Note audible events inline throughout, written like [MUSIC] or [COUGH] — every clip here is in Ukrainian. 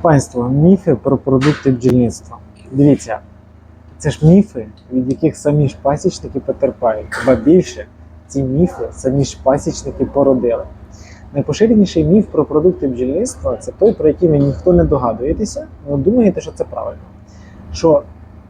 Панство, міфи про продукти бджільництва. Дивіться, це ж міфи, від яких самі ж пасічники потерпають. Ба більше, ці міфи самі ж пасічники породили. Найпоширеніший міф про продукти бджільництва це той, про який ви ніхто не догадуєтеся, але думаєте, що це правильно. Що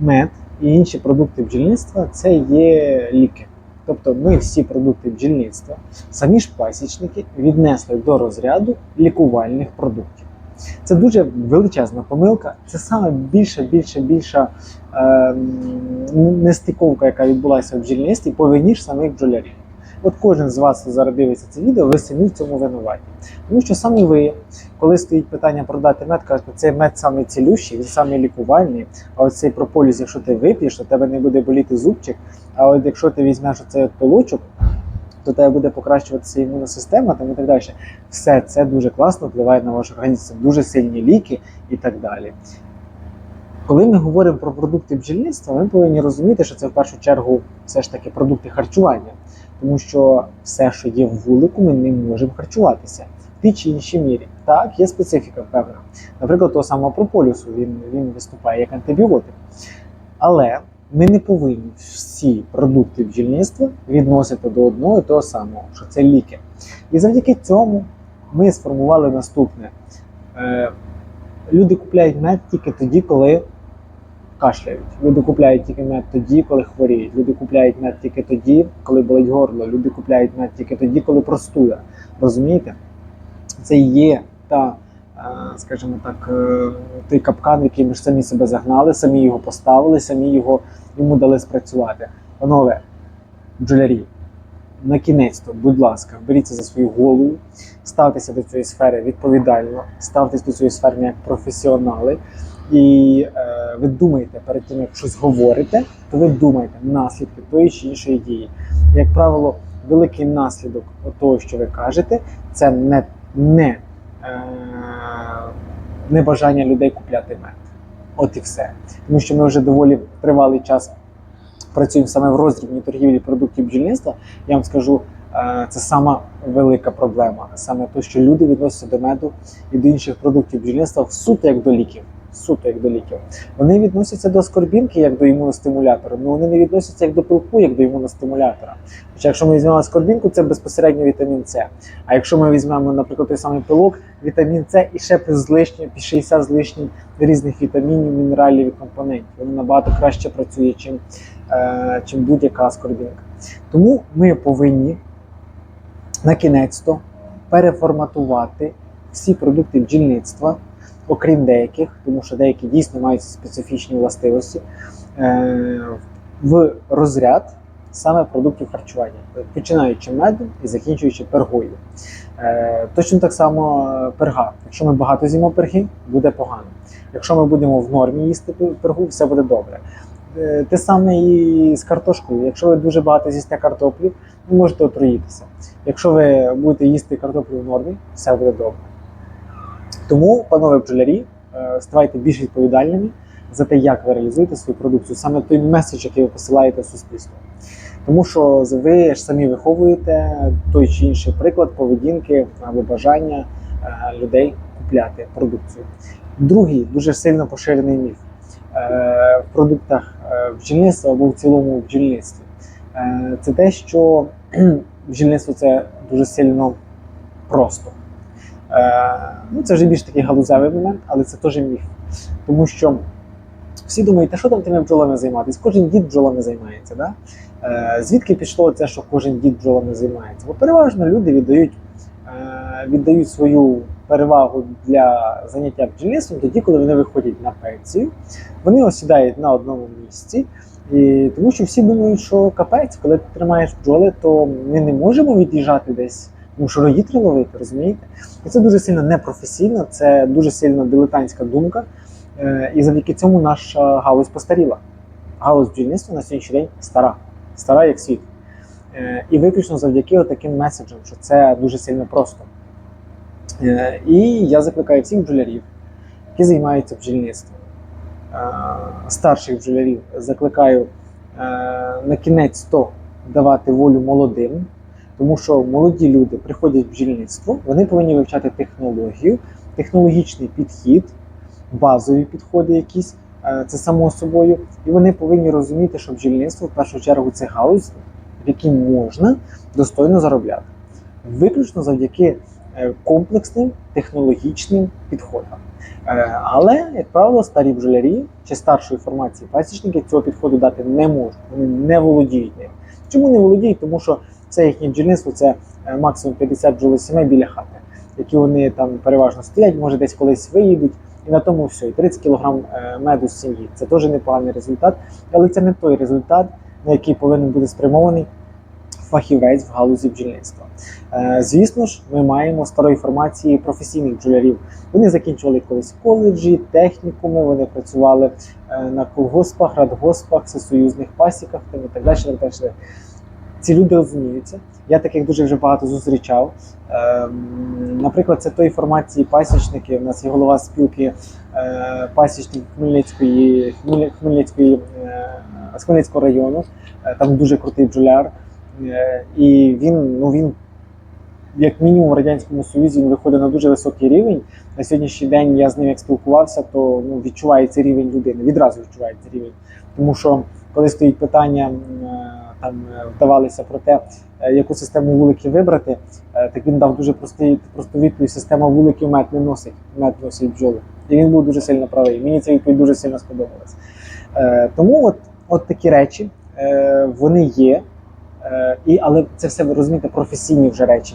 мед і інші продукти бджільництва це є ліки. Тобто ми всі продукти бджільництва, самі ж пасічники віднесли до розряду лікувальних продуктів. Це дуже величезна помилка. Це саме більша, більша, більша е, нестиковка, яка відбулася в бджільництві по вині ж самих бджолярів. От кожен з вас, зараз дивиться це відео, ви самі в цьому винуваті. Тому що саме ви, коли стоїть питання продати мед, кажете, цей мед саме цілющий, він саме лікувальний. А от цей прополіс, якщо ти вип'єш, то тебе не буде боліти зубчик. А от якщо ти візьмеш оцей от пилочок, то тебе буде покращуватися імунна система там і так далі. Все це дуже класно впливає на ваш організм. Дуже сильні ліки і так далі. Коли ми говоримо про продукти бджільництва, ми повинні розуміти, що це в першу чергу все ж таки продукти харчування, тому що все, що є в вулику, ми не можемо харчуватися в тій чи іншій мірі. Так, є специфіка певна. Наприклад, того самого прополісу він, він виступає як антибіотик. Але ми не повинні всі продукти бджільництва відносити до одного і того самого, що це ліки. І завдяки цьому ми сформували наступне: Е, люди купляють мед тільки тоді, коли кашляють. Люди купляють тільки мед тоді, коли хворіють. Люди купляють мед тільки тоді, коли болить горло. Люди купляють мед тільки тоді, коли простуда. Розумієте? Це є та, скажімо так, е, той капкан, який ми ж самі себе загнали, самі його поставили, самі його йому дали спрацювати. Панове, бджолярі, на кінець, то будь ласка, беріться за свою голову, ставтеся до цієї сфери відповідально, ставтеся до цієї сфери як професіонали. І е, ви думаєте перед тим, як щось говорите, то ви думаєте наслідки тої чи іншої дії. Як правило, великий наслідок того, що ви кажете, це не, не, е, не бажання людей купляти мед. От і все. Тому що ми вже доволі тривалий час працюємо саме в роздрібній торгівлі продуктів бджільництва. Я вам скажу, е, це сама велика проблема. Саме те, що люди відносяться до меду і до інших продуктів бджільництва суто як до ліків. Суто як до ліків. Вони відносяться до скорбінки як до імуностимулятора, але вони не відносяться як до пилку, як до імуностимулятора. Хоча якщо ми візьмемо скорбінку, це безпосередньо вітамін С. А якщо ми візьмемо, наприклад, той самий пилок, вітамін С і ще плюс з лишнім, 60 з лишнім різних вітамінів, мінералів і компонентів. Воно набагато краще працює, чим, е, чим будь-яка скорбінка. Тому ми повинні на кінець-то переформатувати всі продукти бджільництва, окрім деяких, тому що деякі дійсно мають специфічні властивості, е, в розряд саме продуктів харчування, починаючи медом і закінчуючи пергою. Е, Точно так само е, перга. Якщо ми багато з'їмо перги, буде погано. Якщо ми будемо в нормі їсти пергу, все буде добре. Те саме і з картошкою. Якщо ви дуже багато з'їсте картоплі, ви можете отруїтися. Якщо ви будете їсти картоплю в нормі, все буде добре. Тому, панове бджолярі, е, ставайте більш відповідальними за те, як ви реалізуєте свою продукцію, саме той меседж, який ви посилаєте в суспільство. Тому що ви ж самі виховуєте той чи інший приклад поведінки або бажання е, людей купляти продукцію. Другий дуже сильно поширений міф е, в продуктах бджільництва або в цілому в бджільництві. Це те, що [CLEARS THROAT] бджільництво це дуже сильно просто. Е, Ну, це вже більш такий галузевий момент, але це теж міф. Тому що всі думають, та що там тими бджолами займатися? Кожен дід бджолами займається. Да? Е, Звідки пішло це, що кожен дід бджолами займається? Бо переважно люди віддають, е, віддають свою перевагу для заняття бджільництвом тоді, коли вони виходять на пенсію, вони осідають на одному місці. І тому що всі думають, що капець, коли ти тримаєш бджоли, то ми не можемо від'їжджати десь, що рої ловити, розумієте? І це дуже сильно непрофесійно, це дуже сильно дилетантська думка. Е, І завдяки цьому наша галузь постаріла. Галузь бджільництва на сьогоднішній день стара, стара як світ. Е, І виключно завдяки таким меседжам, що це дуже сильно просто. Е, І я закликаю всіх бджолярів, які займаються бджільництвом, старших бджолярів, закликаю на кінець то давати волю молодим, тому що молоді люди приходять в бджільництво, вони повинні вивчати технологію, технологічний підхід базові підходи якісь, е, це само собою, і вони повинні розуміти, що бджільництво в першу чергу це галузь, в якій можна достойно заробляти, виключно завдяки е, комплексним технологічним підходам. Е, Але, як правило, старі бджолярі чи старшої формації пасічники цього підходу дати не можуть, вони не володіють ним. Чому не володіють? Тому що це їхнє бджільництво, це е, максимум 50 бджолосімей біля хати, які вони там переважно стоять, може десь колись виїдуть, і на тому все. І 30 кг меду з сім'ї. Це теж непоганий результат, але це не той результат, на який повинен бути спрямований фахівець в галузі бджільництва. Е, Звісно ж, ми маємо старої формації професійних бджолярів. Вони закінчували колись коледжі, технікуми, вони працювали е, на колгоспах, радгоспах, всесоюзних пасіках і так далі. Ці люди розуміються. Я таких дуже вже багато зустрічав. Ем, Наприклад, це тої формації пасічники. У нас є голова спілки е, пасічників Хмельницької, Хмельницької, е, з Хмельницького району. Е, Там дуже крутий бджоляр. І він, ну він, як мінімум, в Радянському Союзі він виходить на дуже високий рівень. На сьогоднішній день я з ним як спілкувався, то ну, відчувається рівень людини, відразу відчувається рівень. Тому що коли стоїть питання, там е, вдавалися про те, е, яку систему вуликів вибрати, е, так він дав дуже простий, просту відповідь: система вуликів мед не носить, мед носить бджоли. І він був дуже сильно правий. Мені ця відповідь дуже сильно сподобалась. Тому от, от такі речі вони є. І, але це все ви розумієте, професійні вже речі.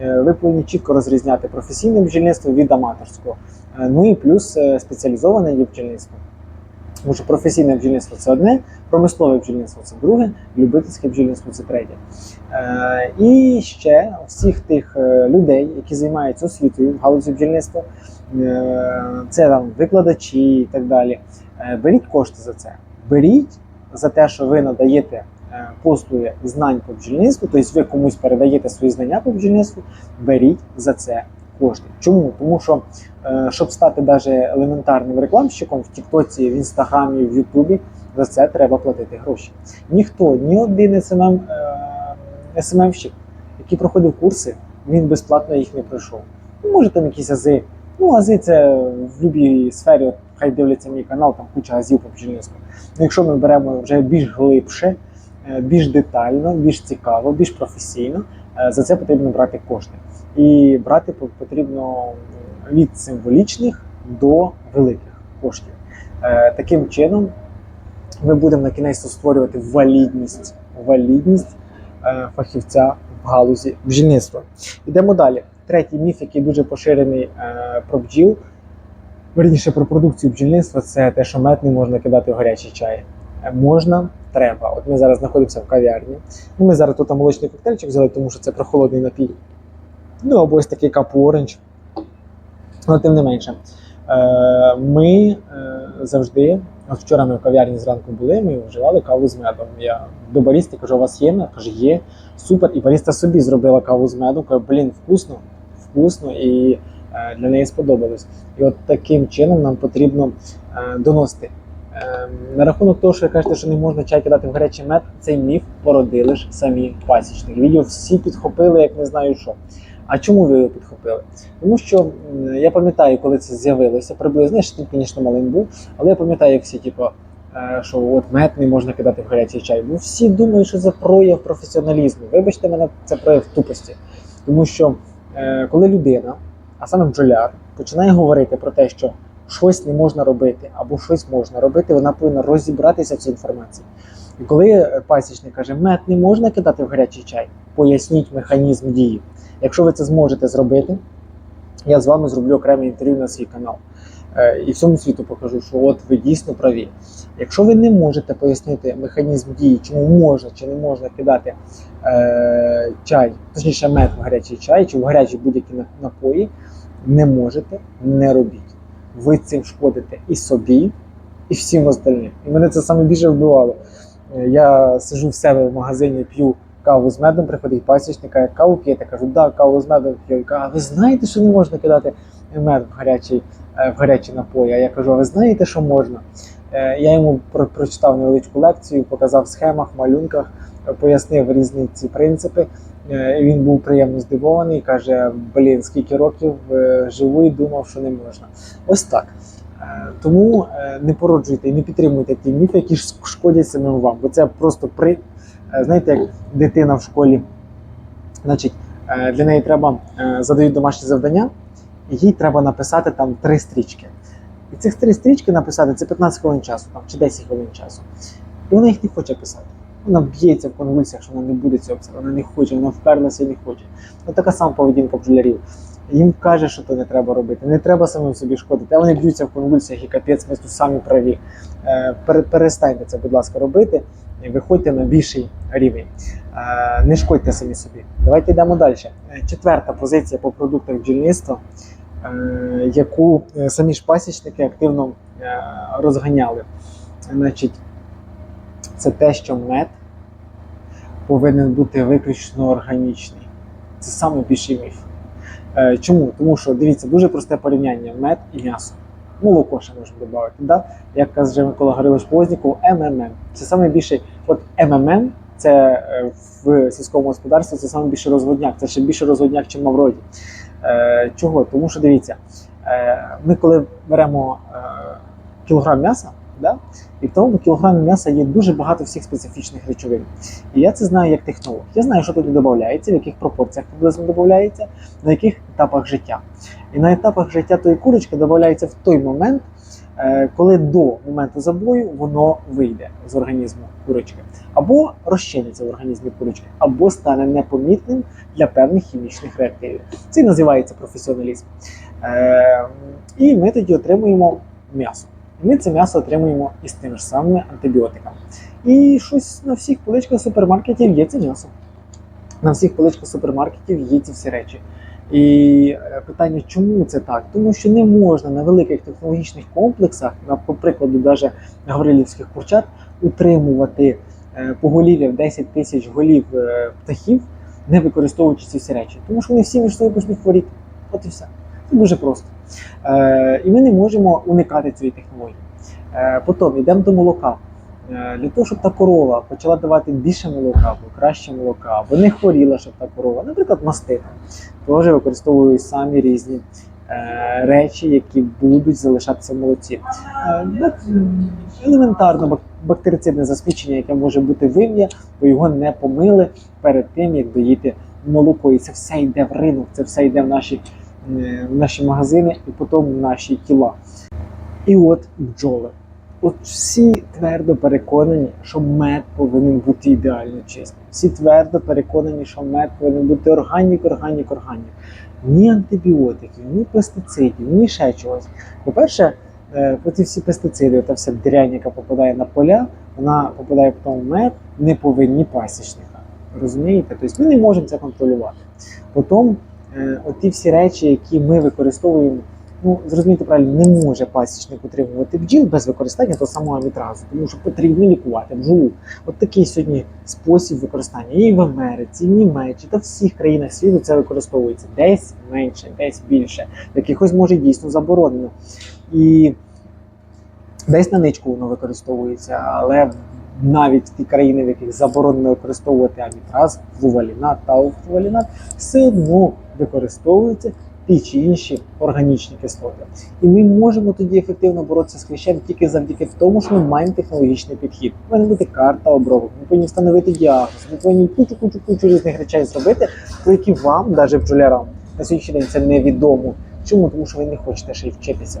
Ви повинні чітко розрізняти професійне бджільництво від аматорського. Ну і плюс спеціалізоване є бджільництво. Тому що професійне бджільництво це одне, промислове бджільництво це друге, любительське бджільництво це третє. Е, І ще всіх тих е, людей, які займаються освітою в галузі бджільництва, е, це там викладачі і так далі. Беріть кошти за це. Беріть за те, що ви надаєте послуги знань по бджільництву, тобто ви комусь передаєте свої знання по бджільництву, беріть за це кошти. Чому? Тому що е, щоб стати навіть елементарним рекламщиком в Тіктоці, в Інстаграмі, в Ютубі, за це треба платити гроші. Ніхто, ні один СММ, е, СММщик, який проходив курси, він безплатно їх не пройшов. Ну, може там якісь ази. Ну, ази це в будь-якій сфері, от, хай дивляться мій канал, там куча азів по бджільництву. Ну, якщо ми беремо вже більш глибше, е, більш детально, більш цікаво, більш професійно, за це потрібно брати кошти. І брати потрібно від символічних до великих коштів. Е, Таким чином, ми будемо на кінець створювати валідність, валідність е, фахівця в галузі бджільництва. Йдемо далі. Третій міф, який дуже поширений е, про бджіл, верніше про продукцію бджільництва, це те, що мед не можна кидати в гарячий чай. Е, Можна, треба. От ми зараз знаходимося в кав'ярні. Ну, Ми зараз тут молочний коктейльчик взяли, тому що це прохолодний напій. Ну, або ось такий капу оранж. Але тим не менше, е, ми е, завжди, от вчора ми в кав'ярні зранку були, ми вживали каву з медом. Я до барісти кажу, у вас є мед? Каже, є, супер. І баріста собі зробила каву з медом. Каже, блін, вкусно, вкусно, і е, для неї сподобалось. І от таким чином нам потрібно доносити. Е, На рахунок того, що ви кажете, що не можна чай кидати в гарячий мед, цей міф породили ж самі пасічники. Відео всі підхопили, як не знаю що. А чому ви його підхопили? Тому що я пам'ятаю, коли це з'явилося, приблизно, ж тоді, звісно, малим був, але я пам'ятаю, як всі, типу, е, що от мед не можна кидати в гарячий чай. Бо всі думають, що це прояв професіоналізму. Вибачте мене, це прояв тупості. Тому що е, коли людина, а саме бджоляр, починає говорити про те, що щось не можна робити або щось можна робити, вона повинна розібратися в цій інформації. І коли е, пасічник каже, мед не можна кидати в гарячий чай, поясніть механізм дії. Якщо ви це зможете зробити, я з вами зроблю окреме інтерв'ю на свій канал. Е, І всьому світу покажу, що от ви дійсно праві. Якщо ви не можете пояснити механізм дії, чому можна чи не можна кидати е, чай, точніше мед в гарячий чай, чи в гарячі будь-які напої, не можете, не робіть. Ви цим шкодите і собі, і всім остальним. І мене це саме більше вбивало. Е, Я сижу в себе в магазині, п'ю каву з медом, приходить пасічник, каже, каву п'єте? Кажу, да, каву з медом п'ю. А ви знаєте, що не можна кидати мед в гарячий, е, в гарячі напої? А я кажу, а ви знаєте, що можна? Е, Я йому про- прочитав невеличку лекцію, показав в схемах, малюнках, пояснив різні ці принципи. Е, Він був приємно здивований, каже: блін, скільки років е, живу і думав, що не можна. Ось так. Е, Тому не породжуйте і не підтримуйте ті міфи, які шкодять самим вам. Бо це просто при знаєте, як дитина в школі, значить, для неї треба задають домашні завдання, і їй треба написати там три стрічки. І цих три стрічки написати це 15 хвилин часу там, чи 10 хвилин часу. І вона їх не хоче писати. Вона б'ється в конвульсіях, що вона не буде цього писати, вона не хоче, вона вперлася і не хоче. Ну така сама поведінка бджолярів. Їм каже, що то не треба робити, не треба самим собі шкодити. А вони б'ються в конвульсіях і капець, ми тут самі праві. Е, Перестаньте це, будь ласка, робити і виходьте на більший рівень. Е, Не шкодьте самі собі. Давайте йдемо далі. Е, Четверта позиція по продуктах бджільництва, яку самі ж пасічники активно розганяли. Значить, це те, що мед повинен бути виключно органічний. Це найбільший міф. Е, Чому? Тому що дивіться, дуже просте порівняння мед і м'ясо. Молоко ще можемо додати. Да? Як каже Микола Гаврилович Позніков, МММ. Це найбільший, от МММ, це е, в сільському господарстві це найбільший розводняк, це ще більше розводняк, ніж Мавроді. Е, Чого? Тому що дивіться, ми коли беремо кілограм м'яса, да? і тому кілограмі м'яса є дуже багато всіх специфічних речовин. І я це знаю як технолог. Я знаю, що туди додається, в яких пропорціях приблизно додається, на яких етапах життя. І на етапах життя тої курочки додається в той момент, е, коли до моменту забою воно вийде з організму курочки, або розчиниться в організмі курочки, або стане непомітним для певних хімічних реактивів. Це і називається професіоналізм. Е, І ми тоді отримуємо м'ясо. Ми це м'ясо отримуємо із тими ж самими антибіотиками. І щось на всіх поличках супермаркетів є це м'ясо. На всіх поличках супермаркетів є ці всі речі. І е, питання, чому це так? Тому що не можна на великих технологічних комплексах, по прикладу, навіть гаврилівських курчат, утримувати е, поголів'я в 10 тисяч голів е, птахів, не використовуючи ці всі речі. Тому що вони всі між собою почнуть хворіти. От і все. Це дуже просто. Е, і ми не можемо уникати цієї технології. Е, потім йдемо до молока. Е, Для того, щоб та корова почала давати більше молока, або краще молока, або не хворіла, щоб та корова, наприклад, мастити, теж використовують самі різні е, речі, які будуть залишатися в молоці. Е, елементарно бактерицидне засмічення, яке може бути вим'я, бо його не помили перед тим, як доїти молоко. І це все йде в ринок, це все йде в наші, в наші магазини і потім в наші тіла. І от бджоли. От всі твердо переконані, що мед повинен бути ідеально чистим. Всі твердо переконані, що мед повинен бути органік, органік, органік. Ні антибіотиків, ні пестицидів, ні ще чогось. По-перше, е, оці всі пестициди, та вся дрянь, яка попадає на поля, вона попадає в тому мед, не повинні пасічника. Розумієте? Тобто ми не можемо це контролювати. Потім е, оті всі речі, які ми використовуємо ну зрозумійте правильно, не може пасічник утримувати бджіл без використання того самого амітразу, тому що потрібно лікувати бджолу. От такий сьогодні спосіб використання і в Америці, і в Німеччині та всіх країнах світу це використовується десь менше, десь більше, якихось може дійсно заборонено. І десь на ничку воно використовується, але навіть ті країни, в яких заборонено використовувати амітраз, флувалінат та флувалінат, все одно використовуються ті чи інші органічні кислоти. І ми можемо тоді ефективно боротися з кліщем тільки завдяки тому, що ми маємо технологічний підхід. Повинна бути карта обробок, ми повинні встановити діагноз, ми повинні кучу кучу кучу різних речей зробити, про які вам, навіть бджолярам, на сьогоднішній день це невідомо. Чому? Тому що ви не хочете ще й вчитися.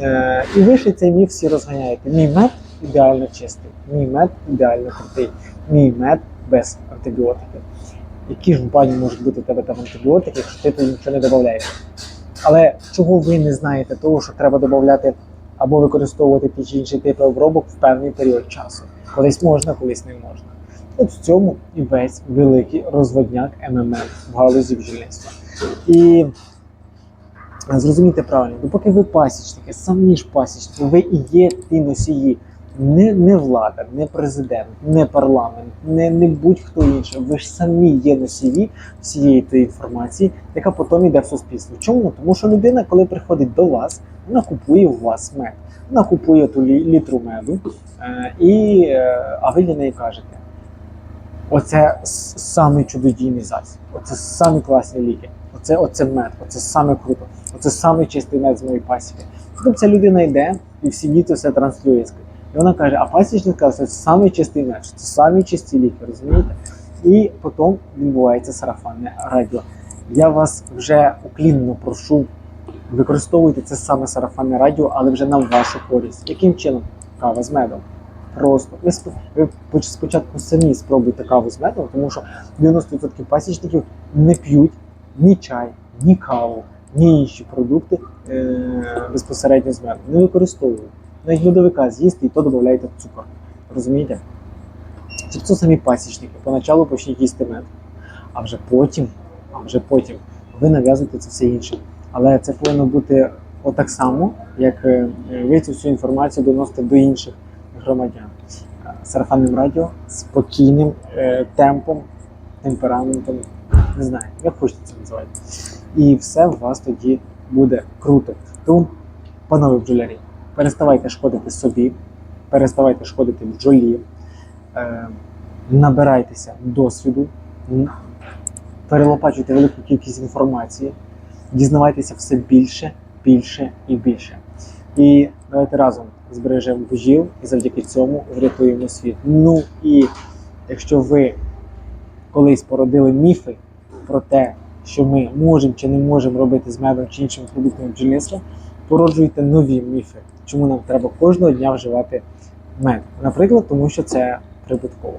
Е, і ви ще цей міф всі розганяєте. Мій мед ідеально чистий, мій мед ідеально крутий, мій мед без антибіотиків. Які ж в бані можуть бути у тебе там антибіотики, якщо ти туди нічого не додаєш? Але чого ви не знаєте того, що треба додати або використовувати ті чи інші типи обробок в певний період часу? Колись можна, колись не можна. От в цьому і весь великий розводняк МММ в галузі бджільництва. І зрозумійте правильно, допоки ви пасічники, самі ж пасічники, ви і є ті носії. Не, не влада, не президент, не парламент, не, не будь-хто інший. Ви ж самі є носії всієї тієї інформації, яка потім йде в суспільство. Чому? Тому що людина, коли приходить до вас, вона купує у вас мед. Вона купує ту лі- літру меду, е, і, е, а ви для неї кажете: Оце с- самий чудодійний засіб. Оце самі класні ліки. Оце, оце мед, оце саме круто. Оце самий чистий мед з моєї пасіки. Потім ця людина йде і всі літо все транслює. І вона каже: а пасічник каже, це самий чистий що це самі чисті ліки, розумієте? І потім відбувається сарафанне радіо. Я вас вже уклінно прошу, використовуйте це саме сарафанне радіо, але вже на вашу користь. Яким чином? Кава з медом. Просто ви, сп- ви поч- спочатку самі спробуйте каву з медом, тому що 90% пасічників не п'ють ні чай, ні каву, ні інші продукти е- безпосередньо з медом. Не використовують. Навіть медовика з'їсти і то додавайте цукор. Розумієте? Тобто самі пасічники поначалу почніть їсти мед, а вже потім, а вже потім ви нав'язуєте це все інше. Але це повинно бути отак само, як е, ви цю всю інформацію доносите до інших громадян. Е, Сарафанним радіо, спокійним е, темпом, темпераментом, не знаю, як хочете це називати. І все у вас тоді буде круто. Тому, панове бджолярі, переставайте шкодити собі, переставайте шкодити бджолі, е, набирайтеся досвіду, перелопачуйте велику кількість інформації, дізнавайтеся все більше, більше і більше. І давайте разом збережемо бджіл і завдяки цьому врятуємо світ. Ну і якщо ви колись породили міфи про те, що ми можемо чи не можемо робити з медом чи іншими продуктами бджільництва, породжуйте нові міфи, чому нам треба кожного дня вживати мед. Наприклад, тому що це прибутково.